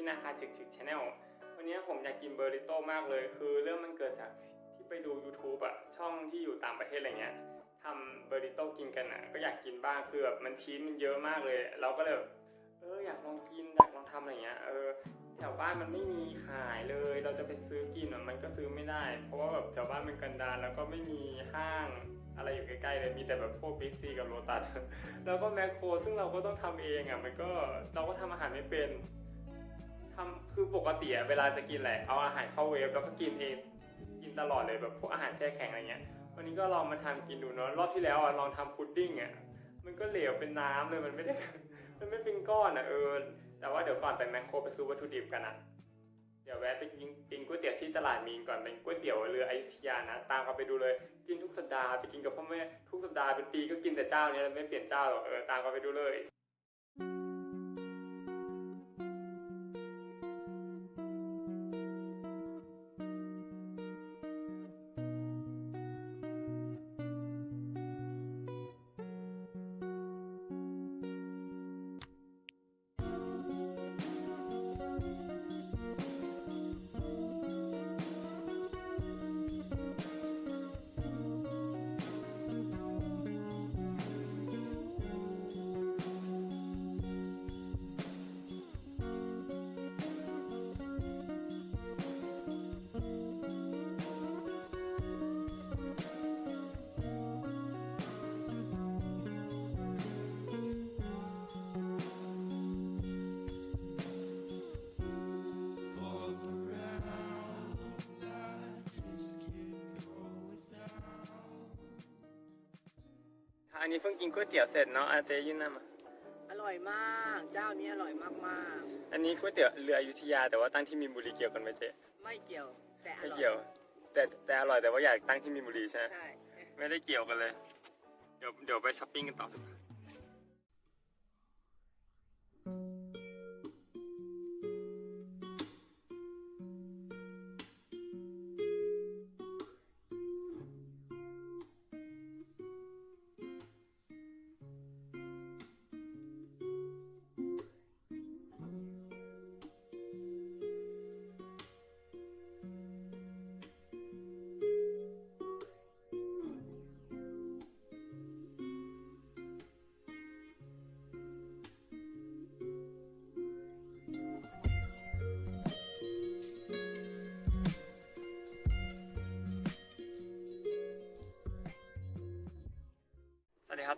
ที่นาคาจึกจึกชาแนลวันนี้ผมอยากกินเบอร์ริโต้มากเลย คือเรื่องมันเกิดจากที่ไปดู YouTube อะช่องที่อยู่ต่างประเทศอะไรเงี้ยทำเบอร์ริโต้กินกันอะก็อยากกินบ้างคือแบบมันชีสมันเยอะมากเลย เราก็เลยเอออยากลองกินอยากลองทำอะไรเงี้ยเออแถวบ้านมันไม่มีขายเลย เราจะไปซื้อกินมันก็ซื้อไม่ได้ เพราะว่าแบบแถวบ้านมันกันดารแล้วก็ไม่มีห้างอะไรอยู่ใกล้ๆเลยมีแต่แบบพวกบิ๊กซีกับโลตัสแล้วก็แมคโครซึ่งเราก็ต้องทำเองอะมันก็เราก็ทำอาหารไม่เป็น คือปกติอะเวลาจะกินอะไรเอาอาหารเข้าเวฟแล้วก็กินเองกินตลอดเลยแบบพวกอาหารแช่แข็งอะไรเงี้ย วันนี้ก็ลองมาทำกินดูเนาะรอบที่แล้วอะลองทำพุดดิ้งอะมันก็เหลวเป็นน้ำเลยมันไม่ได้ มันไม่เป็นก้อนอะเออแต่ว่าเดี๋ยวก่อนไปแมคโครไปซื้อวัตถุดิบกันอะเดี๋ยวแวะไปกินกินก๋วยเตี๋ยวที่ตลาดมีนก่อนเป็นก๋วยเตี๋ยวเรืออยุธยานะ ตามกันไปดูเลยกินทุกสัปดาห์ไปกินกับพ่อแม่ทุกสัปดาห์เป็นปีก็กินแต่เจ้าเนี้ยไม่เปลี่ยนเจ้าหรอกเออตามกันไปดูเลย อันนี้เพิ่งกินก๋วยเตี๋ยวเสร็จเนาะอาเจยื่นหน้ามา อร่อยมาก เจ้านี้อร่อยมากอันนี้ก๋วยเตี๋ยวเรืออยุธยาแต่ว่าตั้งที่มีนบุรีเกี่ยวกันไหมเจ๊ๆ ไม่เกี่ยว แต่อไม่ร่อยเกี่ยว แต่แต่อร่อยแต่ว่าอยากตั้งที่มีนบุรีใช่ไหมใช่ ไม่ได้เกี่ยวกันเลย เดี๋ยวเดี๋ยวไปช้อปปิ้งกันต่อ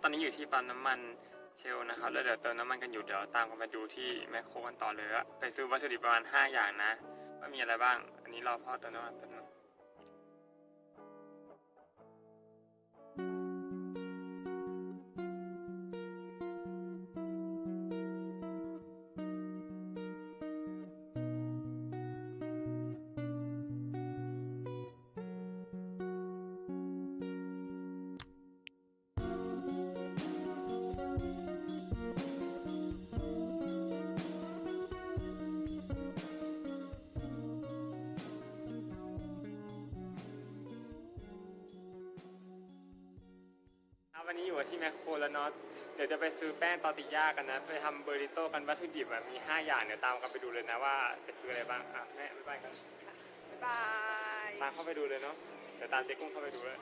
ตอนนี้อยู่ที่ปั๊มน้ำมันเชลนะครับแล้วเดี๋ยวเติมน้ำมันกันอยู่เดี๋ยวตามกันไปดูที่แมคโครกันต่อเลยอะไปซื้อวัตถุดิบประมาณ5อย่างนะว่ามีอะไรบ้าง อันนี้รอพ่อเติมน้ำมันแป๊บ วันนี้อยู่กับที่แมคโครแล้วเนาะเดี๋ยวจะไปซื้อแป้งตอร์ติย่ากันนะ ไปทำเบอริโต้กันวัตถุดิบอะมี 5 อย่างเดี๋ยวตามกันไปดูเลยนะว่าจะซื้ออะไรบ้างอะแม่ไม่ไปกันบ๊ายบายตามเข้าไปดูเลยเนาะเดี๋ยวตามเจ๊กุ้งเข้าไปดูเลย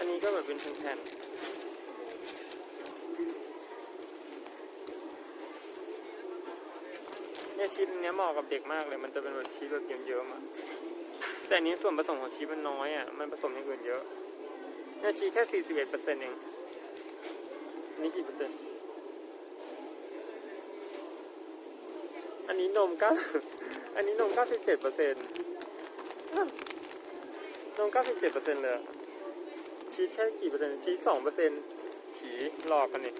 อันนี้ก็แบบเป็นแผ่นๆเนี่ยชีสอันเนี้ยเหมาะกับเด็กมากเลย มันจะเป็นแบบชีสแบบเยิ้มๆอะแต่อันนี้ส่วนผสมของชีสมันน้อยอะ มันผสมอย่างอื่นเยอะเนี่ยชีสแค่41เอ็ดเปอร์เซ็นต์เองอันนี้กี่เปอร์เซ็นต์ อันนี้นมเก้าอันนี้นม97เจ็ดเปอร์เซ็นต์นม97เจ็ดเปอร์เซ็นต์เลย ชีสแค่กี่เปอร์เซ็นต์ชี้ส2เปอร์เซ็นต์ผีหลอกกันนี่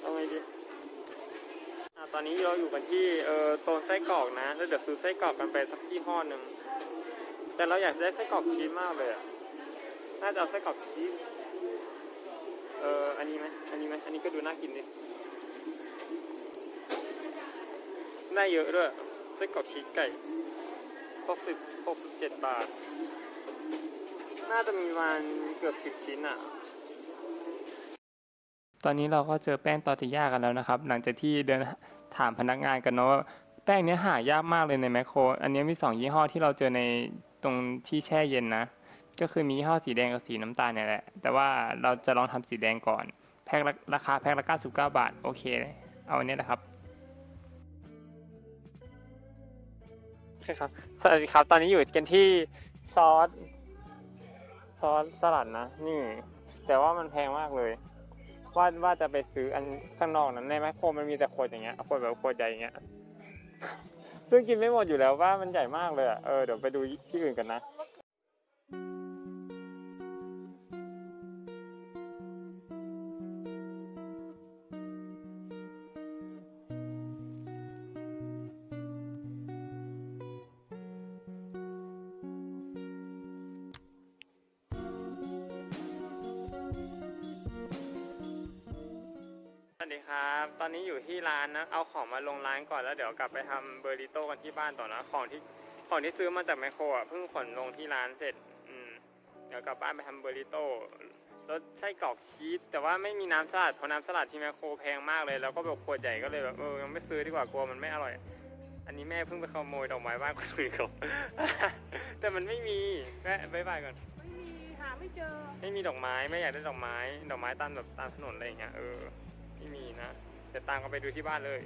เอาไงดีอตอนนี้เราอยู่กันที่เออโซนไส้กรอกนะแล้วเดี๋ยวซื้อไส้กรอกกันไปสักยี่ห้อหนึ่งแต่เราอยากได้ไส้กรอกชีสมากเลยอะน่าจะเอาไส้กรอกชีสเอออันนี้ไหมอันนี้ไหมอันนี้ก็ดูน่ากินดิได้เยอะด้วยไส้กรอกชีสไก่ หกสิบาท น่าจะมีประมาณเกือบสิบชิ้นอะตอนนี้เราก็เจอแป้งตอติย่ากันแล้วนะครับ หลังจากที่เดินถามพนักงานกันเนาะว่าแป้งเนี้ยหายากมากเลยในแมคโคร อันเนี้ยมีสองยี่ห้อที่เราเจอในตรงที่แช่เย็นนะ ก็คือมียี่ห้อสีแดงกับสีน้ำตาลเนี่ยแหละ แต่ว่าเราจะลองทำสีแดงก่อน แพ็คละราคาแพ็คละ99 บาท โอเคเลยเอาอันนี้แหละครับ คครับ สวัสดีครับ ตอนนี้อยู่กันที่ซอสซอสสลัดนะ นี่ แต่ว่ามันแพงมากเลย ว่าว่าจะไปซื้ออันข้างนอกนั้นในแมคโครมันมีแต่ขวดอย่างเงี้ยขวดแบบขวดใหญ่อย่างเงี้ย ซึ่งกินไม่หมดอยู่แล้วว่ามันใหญ่มากเลยอะเออเดี๋ยวไปดูที่อื่นกันนะ ครับ ตอนนี้อยู่ที่ร้านนะ เอาของมาลงร้านก่อนแล้วเดี๋ยวกลับไปทำเบอร์ริโต้กันที่บ้านต่อนะ ของที่ของที่ซื้อมาจากแมคโครอะเพิ่งขนลงที่ร้านเสร็จ อืม เดี๋ยวกลับบ้านไปทำเบอร์ริโต้รสไส้กรอกชีสแต่ว่าไม่มีน้ำสลัดเพราะน้ำสลัดที่แมคโครแพงมากเลย แล้วก็แบบขวดใหญ่ก็เลยแบบเออยังไม่ซื้อดีกว่ากลัวมันไม่อร่อย อันนี้แม่เพิ่งไปขโมยดอกไม้บ้านคนอื่นเขา แต่มันไม่มีแม่บายบายก่อน ไม่มีหาไม่เจอ ไม่มีดอกไม้ไม่อยากได้ดอกไม้ ดอกไม้ตามแบบตามถนนอะไรอย่างเงี้ยเออ ไม่มีนะเดี๋ยวตามกันไปดูที่บ้านเลย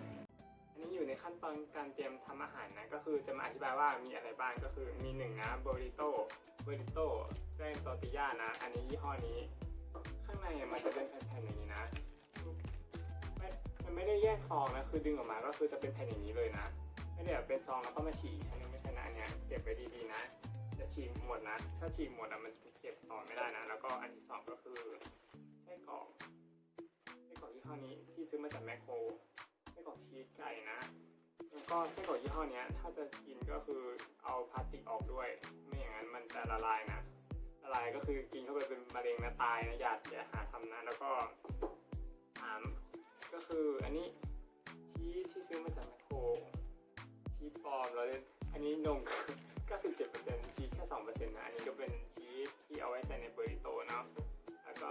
อันนี้อยู่ในขั้นตอนการเตรียมทำอาหารนะก็คือจะมาอธิบายว่ามีอะไรบ้างก็คือมีหนึ่งนะเบริโต้เบริโต้แป้งตอร์ติย่านะ อันนี้ยี่ห้อนี้ ข้างในมันจะเป็นแผ่นๆอย่างนี้นะไม่มันไม่ได้แยกซองนะคือดึงออกมาก็คือจะเป็นแผ่นอย่างนี้เลยนะไม่ได้แบบเป็นซองแล้วก็มาฉีกชั้นนึงไม่ใช่นะอันเนี้ยเก็บไว้ดีๆนะจะฉีกหมดนะ ถ้าฉีกหมดอะมันเก็บต่อไม่ได้นะ แล้วก็อันที่สองก็คือ ซื้อมาจากแมคโครไส้กรอกชีสไก่นะ แล้วก็ไส้กรอกยี่ห้อเนี้ยถ้าจะกินก็คือเอาพลาสติกออกด้วย ไม่อย่างนั้นมันจะละลายนะ ละลายก็คือกินเข้าไปเป็นมะเร็งนะตายนะอย่าอย่าหาทำนะ แล้วก็สามก็คืออันนี้ชีสที่ซื้อมาจากแมคโครชีสปลอมเราเล่นอันนี้นม97%ชีสแค่2%นะ อันนี้ก็เป็นชีสที่เอาไว้ใส่ในเบอริโตเนาะ แล้วก็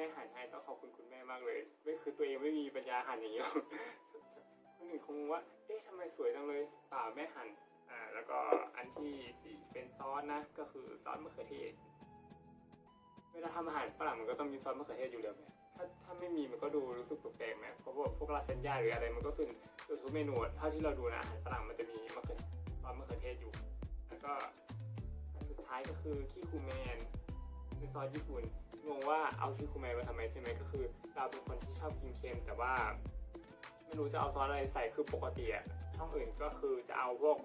ม่หันให้ต้องขอบคุณคุณแม่มากเลย ไม่คือตัวเองไม่มีปัญญาหันอย่างนี้หรอกคนอื่นคงว่า เอ๊ะทำไมสวยจังเลยเปล่าแม่หันอ่าแล้วก็อันที่สี่เป็นซอสนะ ก็คือซอสมะเขือเทศ เวลาทำอาหารฝรั่งมันก็ต้องมีซอสมะเขือเทศอยู่แล้วไงถ้าถ้าไม่มีมันก็ดูรู้สึกแปลกๆไหมเพราะว่าพวกลาซานญ่าหรืออะไรมันก็ส่วนทุกเมนูเท่าที่เราดูนะอาหารฝรั่งมันจะมีมะเขือซอสมะเขือเทศอยู่ แล้วก็อันสุดท้ายก็คือขี้คูแมนในซอสญี่ปุ่น งงว่าเอาขี้คูแมนมาทำไมใช่ไหมก็คือ เราเป็นคนที่ชอบกินเค็มแต่ว่าไม่รู้จะเอาซอสอะไรใส่คือปกติอะช่องอื่นก็คือจะเอาพวก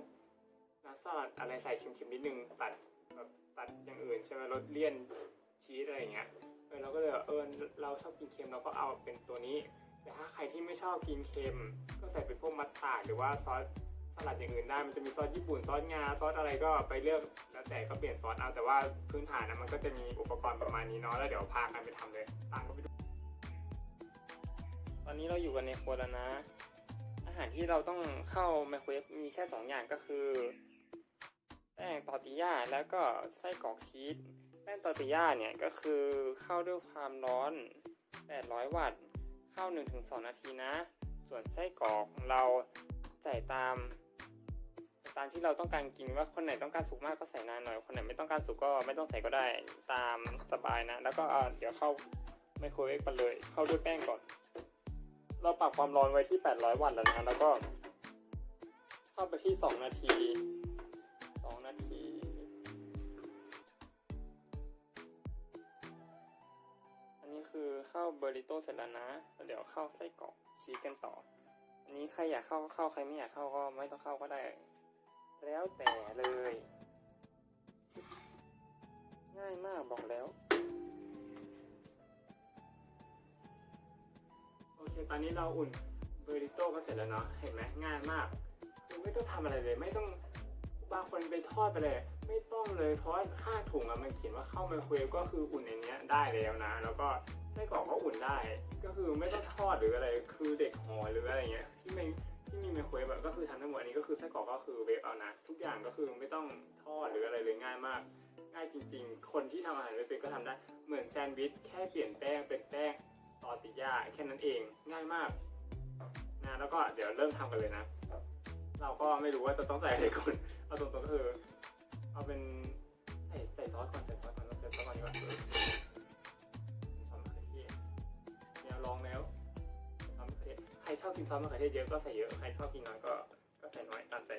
น้ำสลัดอะไรใส่เค็มๆนิดนึงตัดแบบตัดอย่างอื่นใช่ไหมลดเลี่ยนชีสอะไรอย่างเงี้ยเออเราก็เลยแบบเออเราชอบกินเค็มเราก็เอาเป็นตัวนี้ แต่ถ้าใครที่ไม่ชอบกินเค็ม ก็ใส่เป็นพวกมัสตาร์ดหรือว่าซอส สลัดอย่างอื่นได้มันจะมีซอสญี่ปุ่นซอสงาซอสอะไรก็ไปเลือกแล้วแต่ก็เปลี่ยนซอสเอาแต่ว่าพื้นฐานนะมันก็จะมีอุปกรณ์ประมาณนี้เนาะแล้วเดี๋ยวพากันไปทำเลยตามก็ไปดูตอนนี้เราอยู่กันในครัวแล้วนะ อาหารที่เราต้องเข้าไมโครเวฟมีแค่สองอย่างก็คือแป้งตอร์ติย่าแล้วก็ไส้กรอกชีสแป้งตอร์ติย่าเนี่ยก็คือเข้าด้วยความร้อน 800 วัตต์ เข้า 1-2 นาทีนะ ส่วนไส้กรอกเราใส่ตาม ตามที่เราต้องการกินว่าคนไหนต้องการสุกมากก็ใส่นานหน่อย คนไหนไม่ต้องการสุกก็ไม่ต้องใส่ก็ได้ตามสบายนะ แล้วก็เดี๋ยวเข้าไมโครเวฟกันเลย เข้าด้วยแป้งก่อน เราปรับความร้อนไว้ที่ 800 วัตต์แล้วนะแล้วก็ เข้าไปที่ 2 นาที 2 นาทีอันนี้คือเข้าเบอริโต้เสร็จแล้วนะแล้วเดี๋ยวเข้าไส้กรอกชีสกันต่อ อันนี้ใครอยากเข้าก็เข้าใครไม่อยากเข้าก็ไม่ต้องเข้าก็ได้ แล้วแต่เลย ง่ายมากบอกแล้ว โอเค ตอนนี้เราอุ่นเบอริโต้ก็เสร็จแล้วเนาะ เห็นไหมง่ายมากคือไม่ต้องทำอะไรเลย ไม่ต้องบางคนไปทอดไปเลย ไม่ต้องเลย เพราะว่าค่าถุงอะมันเขียนว่าเข้าไมโครเวฟก็คืออุ่นในเนี้ยได้แล้วนะ แล้วก็ไส้กรอกก็อุ่นได้ ก็คือไม่ต้องทอดหรืออะไร คือเด็กห่อหรืออะไรเงี้ยที่ไม่ ที่มีไมโครเวฟอะก็คือทำทั้งหมดอันนี้ก็คือไส้กรอกก็คือเวฟเอานะ ทุกอย่างก็คือไม่ต้องทอดหรืออะไรเลยง่ายมาก ง่ายจริง ๆ คนที่ทำอาหารไม่เป็นก็ทำได้เหมือนแซนด์วิชแค่เปลี่ยนแป้งเป็นแป้งตอร์ติญ่าแค่นั้นเองง่ายมากนะแล้วก็เดี๋ยวเริ่มทำกันเลยนะ เราก็ไม่รู้ว่าจะต้องใส่อะไรก่อนเอาตรงๆก็คือเอาเป็นใส่ใส่ซอสก่อนใส่ซอสก่อนต้องใส่ซอสก่อนดีกว่าซอสมะเขือเทศเนี่ยลองแล้ว ใครชอบกินซอสมะเขือเทศเยอะก็ใส่เยอะ ใครชอบกินน้อยก็ก็ใส่น้อยตามใจ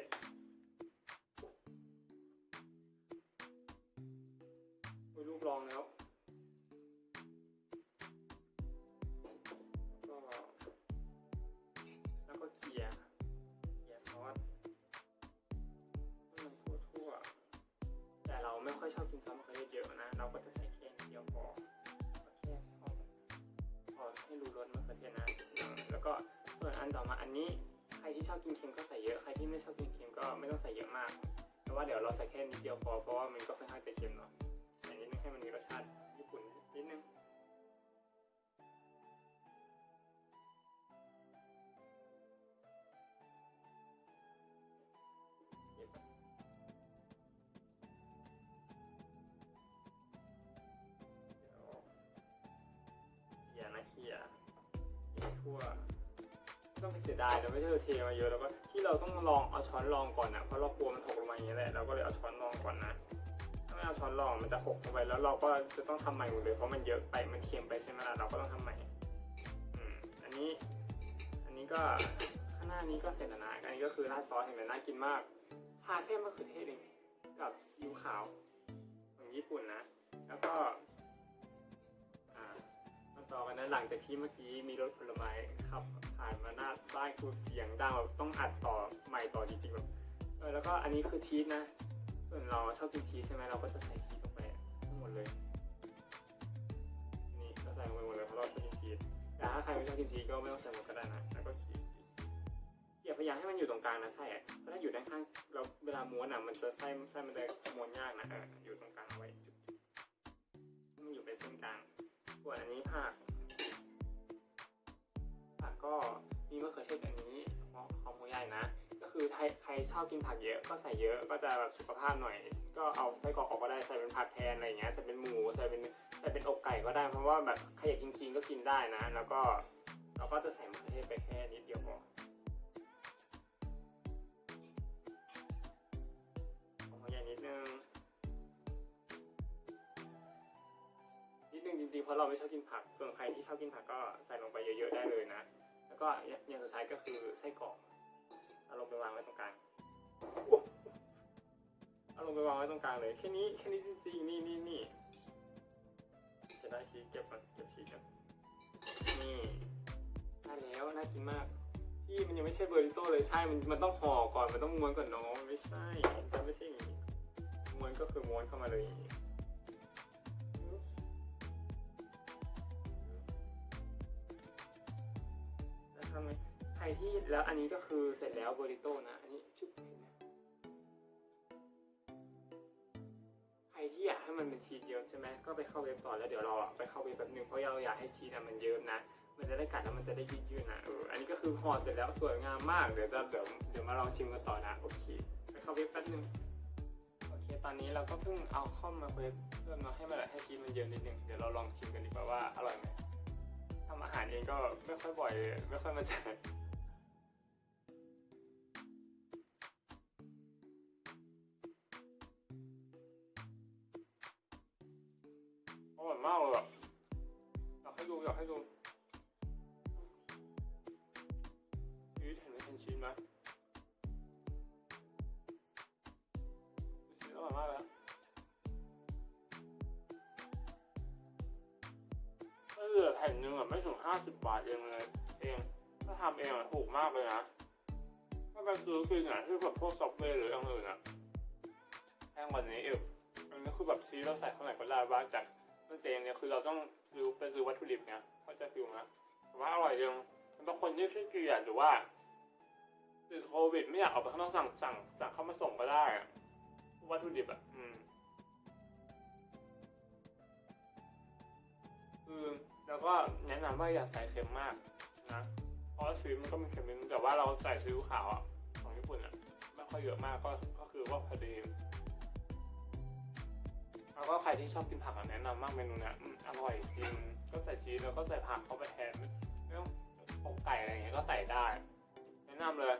อุ้ยลูกลองแล้ว นอันต่อมาอันนี้ใครที่ชอบกินเค็มก็ใส่เยอะ ใครที่ไม่ชอบกินเค็มก็ไม่ต้องใส่เยอะมาก แต่ว่าเดี๋ยวเราใส่แค่นิดเดียวพอ เพราะว่ามันก็ค่อนข้างจะเค็มเนาะใส่นิดนึงให้มันมีรสชาติญี่ปุ่นนิดนึงเดี๋ยวอนเดี๋ยวเขี่ยนะเขียทั่ว ต้องเสียดายเราไม่ใช่เราเทมาเยอะแล้วก็ที่เราต้องลองเอาช้อนลองก่อนนะเพราะเรากลัวมันหกลงมาอย่างนี้แหละเราก็เลยเอาช้อนลองก่อนนะถ้าไม่เอาช้อนลองมันจะหกลงไปแล้วเราก็จะต้องทำใหม่หมดเลยเพราะมันเยอะไปมันเค็มไปใช่ไหมล่ะเราก็ต้องทำใหม่อืมอันนี้ อันนี้ก็ข้างหน้านี้ก็เสร็จแล้วนะอันนี้ก็คือราดซอสเห็นไหมน่ากินมากทาแค่มะเขือเทศเองกับซีอิ๊วขาวของญี่ปุ่นนะ แล้วก็ ต่อกันนะหลังจากที่เมื่อกี้มีรถผลไม้ขับผ่านมาหน้าบ้านคือเสียงดังแบบต้องอัดต่อใหม่ต่อจริงๆแบบเออแล้วก็อันนี้คือชีสนะ ส่วนเราชอบกินชีสใช่ไหมเราก็จะใส่ชีสลงไปทั้งหมดเลย นี่ก็ใส่ลงไปหมดเลยเพราะเราชอบกินชีสแต่ถ้าใครไม่ชอบกินชีสก็ไม่ต้องใส่หมดก็ได้นะแล้วก็ชีสชีสชีสอย่าพยายามให้มันอยู่ตรงกลางนะไส้เพราะถ้าอยู่ด้านข้างเราเวลาม้วนอะมันจะไส้ไส้มันจะม้วนยากนะเอออยู่ตรงกลางไว้จุดมันอยู่เป็นเส้นกลาง ส่วนอันนี้ผักผักก็มีมะเขือเทศอันนี้หองหอมหัวใหญ่นะ ก็คือใครชอบกินผักเยอะก็ใส่เยอะก็จะแบบสุขภาพหน่อย ก็เอาไส้กรอกออกก็ได้ใส่เป็นผักแทนอะไรเงี้ยใส่เป็นหมูใส่เป็นใส่เป็นอกไก่ก็ได้เพราะว่าแบบใครอยากกินคิงก็กินได้นะ แล้วก็เราก็จะใส่มะเขือเทศไปแค่นิดเดียวพอ เพราะเราไม่ชอบกินผัก ส่วนใครที่ชอบกินผักก็ใส่ลงไปเยอะ ๆ ได้เลยนะ แล้วก็อย่างสุดท้ายก็คือไส้กรอกเอาลงไปวางไว้ตรงกลางเอาลงไปวางไว้ตรงกลางเลยแค่นี้แค่นี้จริงๆนี่นี่นี่จะได้ชีสเก็บก่อนเก็บชีสกันนี่ได้แล้วน่ากินมากพี่มันยังไม่ใช่เบอร์ริโต้เลยใช่มันมันต้องห่อก่อนมันต้องม้วนก่อนน้องไม่ใช่จะไม่ใช่อย่างนี้ม้วนก็คือม้วนเข้ามาเลยอย่างนี้ ทำไงใครที่แล้วอันนี้ก็คือเสร็จแล้วเบอร์ริโต้นะ อันนี้ชุบเห็นไหมใครที่อยากให้มันเป็นชีสเยิ้มใช่ไหมก็ไปเข้าเว็บต่อแล้วเดี๋ยวเราอะไปเข้าเว็บแป๊บนึงเพราะเราอยากให้ชีสอะมันเยิ้มนะ มันจะได้กัดแล้วมันจะได้ยืดยืดนะเอออันนี้ก็คือห่อเสร็จแล้วสวยงามมากเดี๋ยวจะเดี๋ยวเดี๋ยวมาลองชิมกันต่อนะโอเคไปเข้าเว็บแป๊บนึงโอเคตอนนี้เราก็เพิ่งเอาเข้ามาเว็บเพิ่มมาให้มันให้ชีสมันเยอะนิดนึงเดี๋ยวเราลองชิมกันดีกว่าว่าอร่อยไหม ทำอาหารเองก็ไม่ค่อยบ่อย ไม่ค่อยมั่นใจออร่อยมากเลยอะอยากให้ดูอยากให้ดูชีสเห็นไหมเห็นชีสไหมชีสอร่อยมากเลย อแผ่นหนึ่งอะไม่ถึงห้าสิบบาทเองเลยเองถ้าทำเองอะถูกมากเลยนะถ้าไปซื้อกินอะที่แบบพวกซอฟต์แวร์หรืออย่างอื่นอะแพงกว่านี้อีกอันนี้คือแบบชีเราใส่เท่าไหร่ก็ได้บ้างจากมันเองเนี่ยคือเราต้องซื้อไปซื้อวัตถุดิบไงเขาใจฟิลไหมแต่ว่าอร่อยจังบางคนที่ขี้เกียจหรือว่าติดโควิดไม่อยากออกไปข้างนอกสั่งสั่งสั่งเข้ามาส่งก็ได้วัตถุดิบอะอืมคือ แล้วก็แนะนำว่าอย่าใส่เค็มมากนะเพราะซีอิ๊วมันก็มีเค็มนิดนึงแต่ว่าเราใส่ซีอิ๊วขาวอะของญี่ปุ่นอะไม่ค่อยเยอะมากก็ก็คือว่าพอดีแล้วก็ใครที่ชอบกินผักแนะนำมากเมนูเนี้ยอร่อยจริงก็ใส่ชีสแล้วก็ใส่ผักเข้าไปแทนไม่ต้องอกไก่อะไรเงี้ยก็ใส่ได้ แนะนำเลย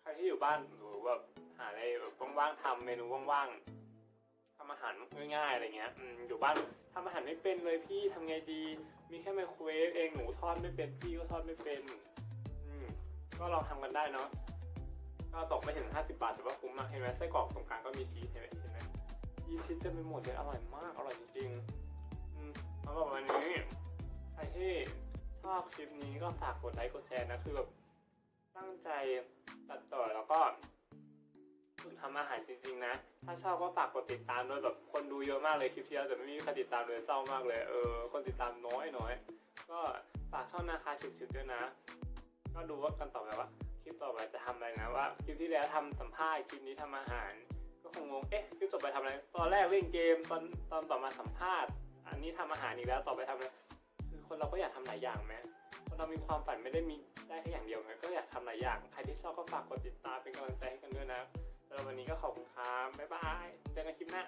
ใครที่อยู่บ้านหรือแบบหาอะไรแบบว่างๆทำเมนูว่างๆ ทำอาหารง่ายๆอะไรเงี้ยอืมอยู่บ้านทำอาหารไม่เป็นเลยพี่ทำไงดี มีแค่ไมโครเวฟเองหนูทอดไม่เป็นพี่ก็ทอดไม่เป็นอืมก็ลองทำกันได้เนาะก็ตกไม่ถึง 50 บาทแต่ว่าคุ้มมากเห็นไหมไส้กรอกตรงกลางก็มีชีสเห็นไหมเห็นไหมยีชิ้นเต็มไปหมดเลยอร่อยมากอร่อยจริงๆอืมสำหรับวันนี้ใครที่ชอบคลิปนี้ก็ฝากกดไลค์กดแชร์นะคือแบบตั้งใจตัดต่อแล้วก็ ทำอาหารจริงๆนะ ถ้าชอบก็ฝากกดติดตามด้วยแบบคนดูเยอะมากเลยคลิปที่แล้วแต่ไม่มีใครติดตามเลยเศร้ามากเลย เออ คนติดตามน้อยน้อย ก็ฝากช่องนาคาชิบๆด้วยนะ ก็ดูว่ากันต่อไปว่าคลิปต่อไปจะทำอะไรนะว่าคลิปที่แล้วทำสัมภาษณ์คลิปนี้ทำอาหาร ก็คงงง เอ๊ะคลิปต่อไปทำอะไร ตอนแรกเล่นเกม ตอนตอนต่อมาสัมภาษณ์ อันนี้ทำอาหารอีกแล้วต่อไปทำอะไรคือคนเราก็อยากทำหลายอย่างไหมคนเรามีความฝันไม่ได้มีได้แค่อย่างเดียวไงก็อยากทำหลายอย่าง ใครที่ชอบก็ฝากกดติดตามเป็นกำลังใจให้กันด้วยนะ แล้ววันนี้ก็ขอบคุณครับบ๊ายบาย เจอกันคลิปหน้า